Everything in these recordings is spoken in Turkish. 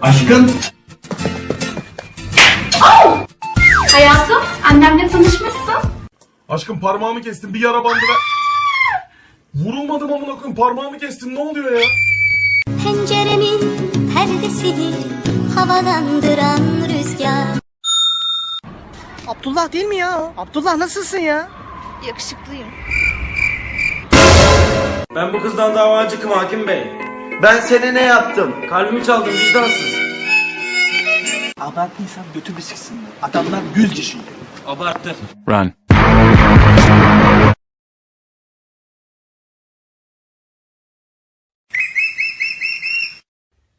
Aşkım. Hayatım, annemle tanışmışsın. Aşkım parmağımı kestim bir yara bandı ver. Vurulmadım amına koyayım parmağımı kestin ne oluyor ya? Penceremin perdesini havalandıran rüzgar Abdullah değil mi ya? o? Abdullah nasılsın ya? Yakışıklıyım. Ben bu kızdan dava çıkım hakim bey. Ben seni ne yaptım? Kalbimi çaldın vicdansız. Abarttıysan götümü siksinler. Adamlar yüz kişi. Abarttı. Run.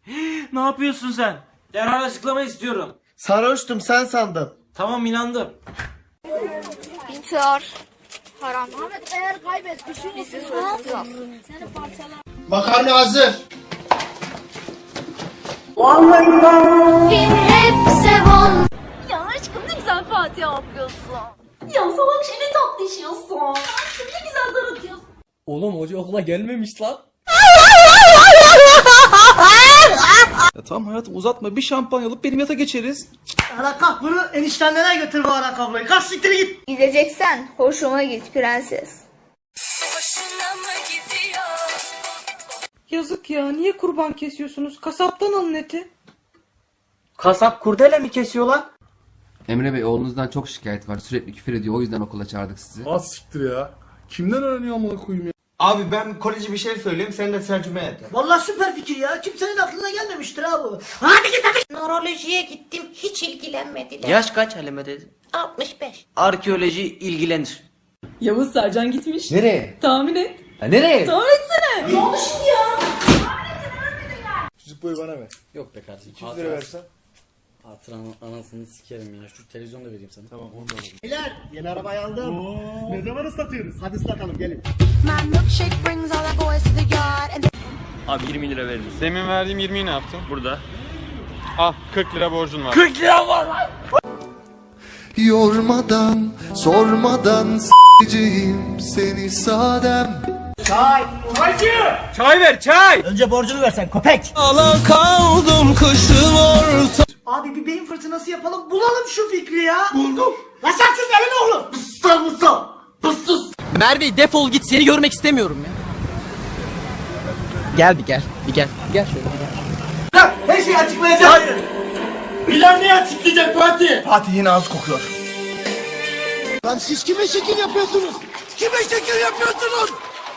Ne yapıyorsun sen? Derhal açıklama istiyorum. Sarhoştum sen sandım. Tamam inandım. İntihar. Haram. Ahmet eğer kaybetmişsin. Bizi sorumsuz. Makarna hazır. Hep sevon Ya aşkım ne güzel Fatiha okuyorsun. Ya salak ne tatlı. Aşkım ne güzel zar atıyorsun. Oğlum hoca okula gelmemiş lan. Ya tamam hayatım uzatma bir şampanya alıp benim yata geçeriz. Ara kalk bunu eniştenlere götür bu ara kabloyu. Kalk siktir git. Gideceksen hoşuma git prenses. Yazık ya niye kurban kesiyorsunuz? Kasaptan alın eti. Kasap kurdele mi kesiyor lan? Emre Bey oğlunuzdan çok şikayet var. Sürekli küfür ediyor. O yüzden okula çağırdık sizi. Az siktir ya. Kimden öğreniyor amına koyayım ya? Abi ben koleji bir şey söyleyeyim sen de tercüme et. Vallahi süper fikir ya. Kimsenin aklına gelmemiştir ha bu. Nörolojiye gittim hiç ilgilenmediler. Yaş kaç Halime dedi? 65. Arkeoloji ilgilenir. Yavuz Sercan gitmiş. Nereye? Tahmin et. Ha, nereye? Etsene. Ne oldu şimdi ya? Zippoyu bana ver. Yok be kardeşim. 200 lira versen. Hatıranın anasını sikerim ya. Şu televizyonu da vereyim sana. Tamam. Beyler yeni arabayı aldım. Ne zaman ıslatıyoruz? Hadi ıslatalım gelin. Abi 20 lira veririz. Demin verdiğim 20'yi ne yaptın? Burada. Al 40 lira borcun var. Yormadan, sormadan s**eceğim seni sadem. Çay ver çay. Önce borcunu versen köpek. Ala kaldım kışın orta. Abi bir beyin fırtınası yapalım. Bulalım şu fikri ya. Buldum. La sen sus elin oğlu. Pıstır mısın? Pıstır. Merve defol git seni görmek istemiyorum ya. Gel bir gel. Bir gel. Gel şöyle bir gel. Her şeyi açıklayacağım. Hayır. Bilal ne açıklayacak Fatih? Fatih yine az kokuyor. Lan siz kime şekil yapıyorsunuz? Kime şekil yapıyorsunuz?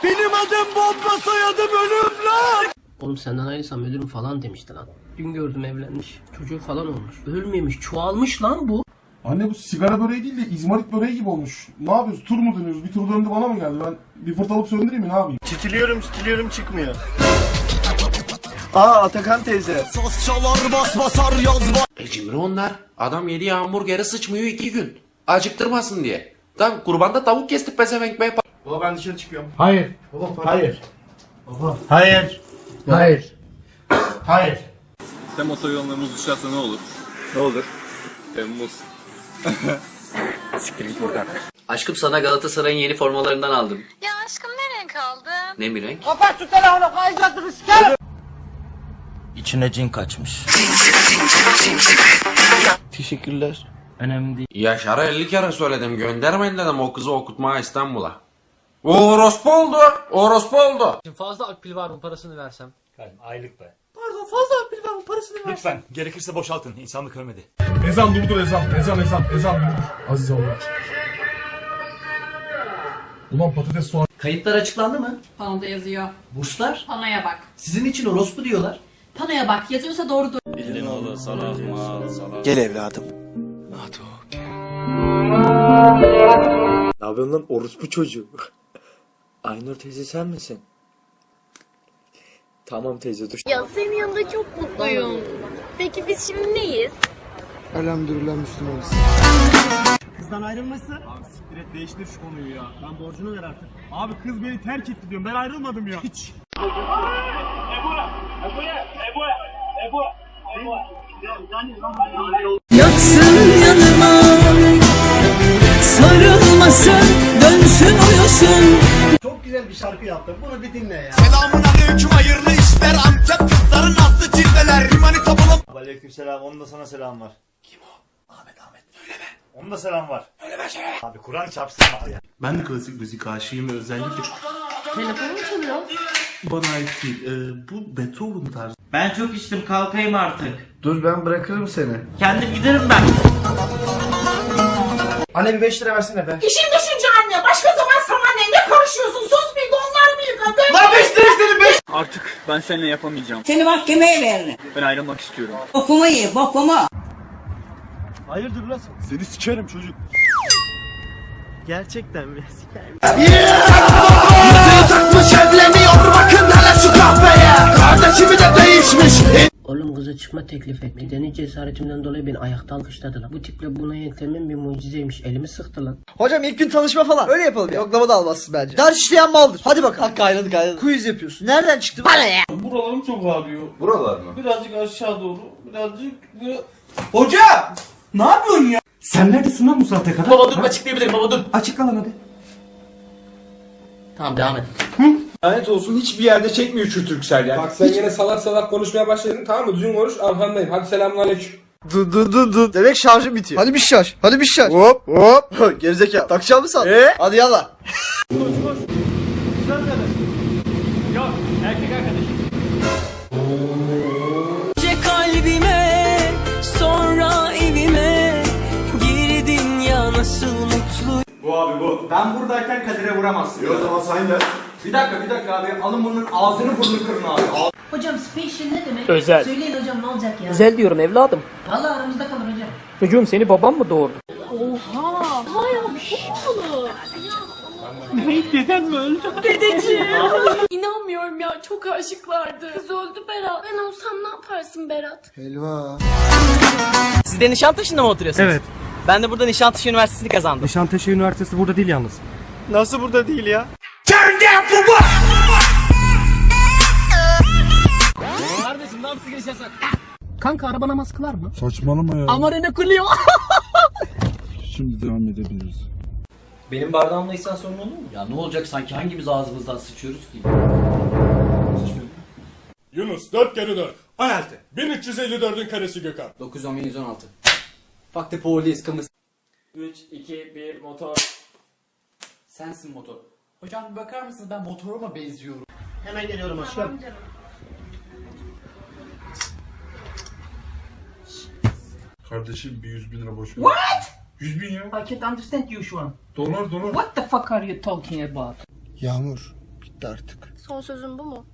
Benim adım bomba soyadım ölüm lan. Oğlum senden ayrılsam ölürüm falan demişti lan. Dün gördüm evlenmiş. Çocuğu falan olmuş. Ölmemiş. Çoğalmış lan bu. Anne bu sigara böreği değil de izmarit böreği gibi olmuş. Ne yapıyoruz? Tur mu dönüyoruz? Bir tur döndü bana mı geldi? Ben bir fırt alıp söndüreyim mi? Ne yapayım? Titiliyorum titiliyorum çıkmıyor. Aa Atakan teyze. E cimri onlar. Adam yediği hamburgeri sıçmıyor iki gün. Acıktırmasın diye. Tam kurbanda tavuk kestik pezevenk be. Baba ben dışarı çıkıyorum. Hayır. Hayır. Hayır. Hayır. Hayır. Tem otoyoluna muz düşerse ne olur? Ne olur? Temmuz. Aşkım sana Galatasaray'ın yeni formalarından aldım. Ya aşkım ne renk aldın? Ne mi renk? Kapat şu telefonu kayacağını sikerim. İçine cin kaçmış. Teşekkürler. Önemli değil. Yaşar'a 50 kere söyledim. Göndermeyin dedim o kızı okutmaya İstanbul'a. O orospu oldu. Orospu oldu. Fazla akbil var mı parasını versem? Lütfen gerekirse boşaltın insanlık ölmedi. Ezan durdur ezan. Ezan ezan. Ezan durdur. Aziz Allah. Ulan patates soğan. Kayıtlar açıklandı mı? Panoda yazıyor. Burslar? Panoya bak. Sizin için orospu diyorlar. Panoya bak yazıyorsa doğrudur. Elin oğlu salak mal salak. Gel evladım. Ne yapıyorsun lan orospu çocuğu? Aynur teyze sen misin? Tamam teyze dur. Ya senin yanında çok mutluyum. Peki biz şimdi neyiz? Elhamdülillah Müslümanız. Kızdan ayrılmışsın. Abi siktir et değiştir şu konuyu ya. Ben borcunu ver artık. Abi kız beni terk etti diyorum. Ben ayrılmadım ya. Hiç. Yatsın yanıma. Sarılmasın. Dönsün uyusun. Şarkı yaptım. Bunu bir dinle ya. Selamun aleyküm hayırlı işler Antep kızların aslı cilveler Rimani tapılıp Aleykümselam. Onun da sana selam var. Kim o? Ahmet Ahmet. Söyleme. Onun da selam var. Söyleme söyleme. Abi Kur'an çarpsın var ya. Ben de klasik müzik aşığıyım ve özellikle Telefonum çalıyor. bana ait değil. Ee, bu Beethoven tarzı. Ben çok içtim kalkayım artık. Dur ben bırakırım seni. Kendim giderim ben. Anne bir 5 lira versene be. İşin düşünce anne. Başka zaman sana ne? Ne karışıyorsun? Sus bir donlar mı yıkadın? Lan 5 lira istedim 5. Artık ben seninle yapamayacağım. Seni mahkemeye veririm. Ben ayrılmak istiyorum. Bokumu ye bokumu. Hayırdır lan sen? Seni sikerim çocuk. Gerçekten mi? Sikerim. takmış evleniyor bakın hele şu kahveye. Kardeşimi de. Kıza çıkma teklif etti. Deni cesaretimden dolayı beni ayakta alkışladı lan. Bu tiple buna yeltenmem bir mucizeymiş. Elimi sıktı lan. Hocam ilk gün tanışma falan. Öyle yapalım. Yoklama da almazsın bence. Ders işleyen maldır. Hadi bakalım. Hakkı ayrıldık ayrıldık. Quiz yapıyorsun. Nereden çıktı? Bana ya. Buralarım çok ağrıyor. Buralar mı? Birazcık aşağı doğru. Birazcık böyle... Hoca! Ne yapıyorsun ya? Sen neredesin lan bu saate kadar? Baba dur açıklayabilirim baba dur. Açıkla lan hadi. Tamam devam et. Lanet olsun hiçbir yerde çekmiyor şu Türksel ya. Bak sen yine salak salak konuşmaya başladın. Tamam mı? Düzgün konuş. Arkandayım. Hadi selamünaleyküm. Dur dur dur dur. Demek şarjım bitiyor. Hadi bir şarj. Hadi bir şarj. Hop hop. Gerizekalı. Takacağım mı sen? Ee? Hadi yallah. kalbime sonra evime girdin ya nasıl mutlu Bu abi bu. Ben buradayken Kadir'e vuramazsın. o zaman sen de. Bir dakika bir dakika abi. Alın bunun ağzını burnunu kırın abi. Hocam special ne demek? Özel. Söyleyin hocam ne olacak ya? Özel diyorum evladım. Vallahi aramızda kalır hocam. Çocuğum seni babam mı doğurdu? İnanmıyorum ya çok aşıklardı Kız öldü Berat Ben olsam ne yaparsın Berat Helva. Siz de Nişantaşı'nda mı oturuyorsunuz? Evet. Ben de burada Nişantaşı Üniversitesi'ni kazandım. Nişantaşı Üniversitesi burada değil yalnız. Nasıl burada değil ya? Kardeşim lan sigara yasak. Kanka araba namaz kılar mı? Saçmalama ya. Ama ne kılıyor? Şimdi devam edebiliriz. Benim bardağımdaysan sorun olur mu? Ya ne olacak sanki hangimiz ağzımızdan sıçıyoruz ki? Yunus 4 kere 4. 16. 1354'ün karesi Gökhan. 9 10 116. Fuck the police kımız. 3 2 1 motor. Sensin motor. Hocam bir bakar mısınız ben motoruma benziyorum. Hemen geliyorum aşkım. Kardeşim bir 100 bin lira boş ver. What? 100 bin ya. I can't understand you şu an. Dolar dolar. What the fuck are you talking about? Yağmur. Bitti artık. Son sözün bu mu?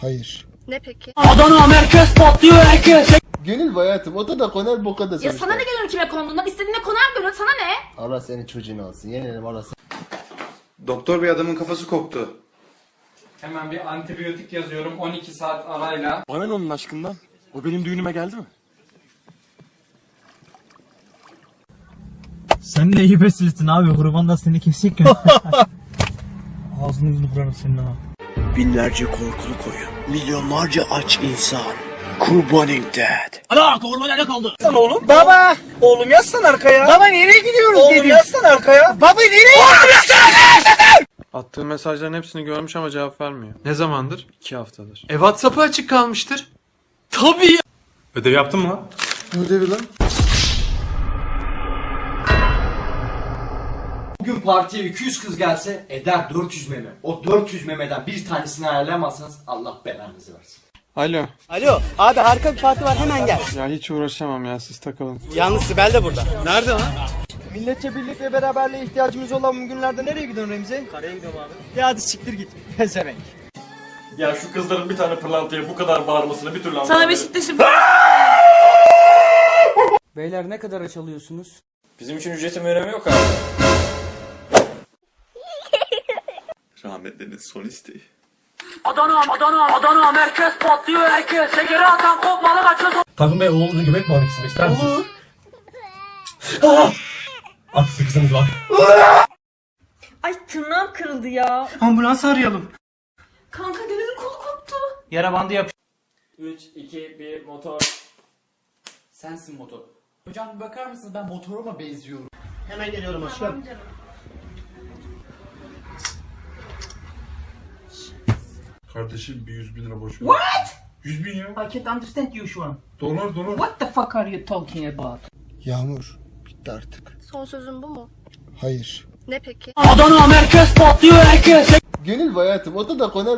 Hayır. Ne peki? Adana merkez patlıyor herkes. Gönül hayatım o da da konar boka da Ya sonuçta. sana ne geliyor kime konduğundan istediğine konar böyle sana ne? Allah senin çocuğunu alsın. Yenelim Allah Doktor bir adamın kafası koktu. Hemen bir antibiyotik yazıyorum 12 saat arayla. Bana ne onun aşkından? O benim düğünüme geldi mi? Sen ne iyi beslisin abi kurban da seni kesik Ağzını yüzünü kırarım senin ha. Binlerce korkulu koyun. Milyonlarca aç insan. Kurbanın dead. Ana kavurma nerede kaldı? Sen oğlum. Baba. Oğlum yazsan arkaya. Baba nereye gidiyoruz oğlum, dedim. Oğlum yazsan arkaya. Baba nereye? Oğlum yazsana Attığı mesajların hepsini görmüş ama cevap vermiyor. Ne zamandır? 2 haftadır. E Whatsapp'ı açık kalmıştır. Tabii. Ödev yaptın mı lan? Ödevi lan. Bugün partiye 200 kız gelse eder 400 meme. O 400 memeden bir tanesini ayarlayamazsanız Allah belanızı versin. Alo. Alo. Abi harika bir parti var hemen gel. Ya hiç uğraşamam ya siz takılın. Yalnız Sibel de burada. Nerede lan? Milletçe birlik ve beraberliğe ihtiyacımız olan bu günlerde nereye gidiyorsun Remzi? Karaya gidiyorum abi. Ya hadi siktir git. Pezevenk. Ya şu kızların bir tane pırlantaya bu kadar bağırmasını bir türlü Sana Beşiktaş'ın Beyler ne kadar açalıyorsunuz? Bizim için ücretin önemi yok abi. Rahmetlinin son isteği. Adana, Adana, Adana merkez patlıyor herkes. Şekeri atan kopmalı kaçıyor. Takım Bey oğlunuzun göbek bağını istemek ister misiniz? Artık kızınız var. Ay tırnağım kırıldı ya. Ambulans arayalım. Kanka dedemin kolu koptu. Yara bandı yap. 3, 2, 1 motor. Sensin motor. Hocam bir bakar mısınız ben motoruma benziyorum. Hemen geliyorum aşkım. Kardeşim bir 100 bin lira boş ver. What? 100 bin ya. I can't understand you şu an. Dolar dolar. What the fuck are you talking about? Yağmur bitti artık. Son sözün bu mu? Hayır. Ne peki? Gönül hayatım o da konar